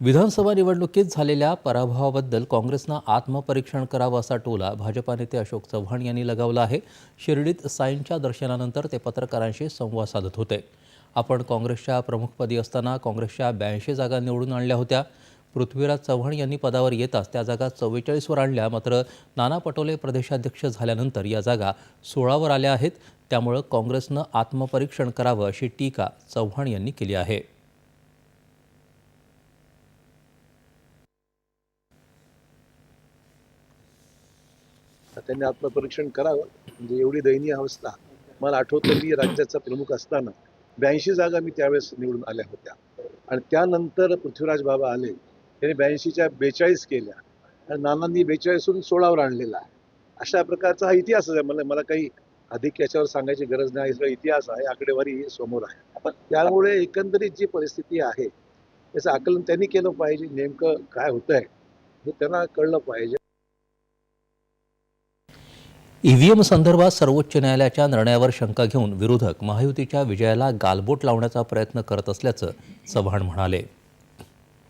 विधानसभा निवडणुकीत झालेल्या पराभवाबद्दल काँग्रेसनं आत्मपरीक्षण करावं असा टोला भाजपा नेते अशोक चव्हाण यांनी लगावला आहे. शिर्डीत साईंच्या दर्शनानंतर ते पत्रकारांशी संवाद साधत होते. आपण काँग्रेसच्या प्रमुखपदी असताना काँग्रेसच्या ब्याऐंशी जागा निवडून आणल्या होत्या. पृथ्वीराज चव्हाण यांनी पदावर येताच त्या जागा चव्वेचाळीसवर आणल्या. मात्र नाना पटोले प्रदेशाध्यक्ष झाल्यानंतर या जागा सोळावर आल्या आहेत. त्यामुळं काँग्रेसनं आत्मपरीक्षण करावं अशी टीका चव्हाण यांनी केली आहे. तर त्यांनी आत्मपरीक्षण करावं. म्हणजे एवढी दयनीय अवस्था. मला आठवतं मी राज्याचा प्रमुख असताना ब्याऐंशी जागा मी त्यावेळेस निवडून आल्या होत्या. आणि त्यानंतर पृथ्वीराज बाबा आले. त्यांनी ब्याऐंशीच्या बेचाळीस केल्या. आणि नानांनी बेचाळीसून सोळावर आणलेला आहे. अशा प्रकारचा हा इतिहासच आहे. मला मला काही अधिक याच्यावर सांगायची गरज नाही. सगळं सगळा इतिहास आहे. आकडेवारी समोर आहे. पण त्यामुळे एकंदरीत जी परिस्थिती आहे त्याचं आकलन त्यांनी केलं पाहिजे. नेमकं काय होतंय हे त्यांना कळलं पाहिजे. ईव्हीएम संदर्भात सर्वोच्च न्यायालयाच्या निर्णयावर शंका घेऊन विरोधक महायुतीच्या विजयाला गालबोट लावण्याचा प्रयत्न करत असल्याचं चव्हाण म्हणाले.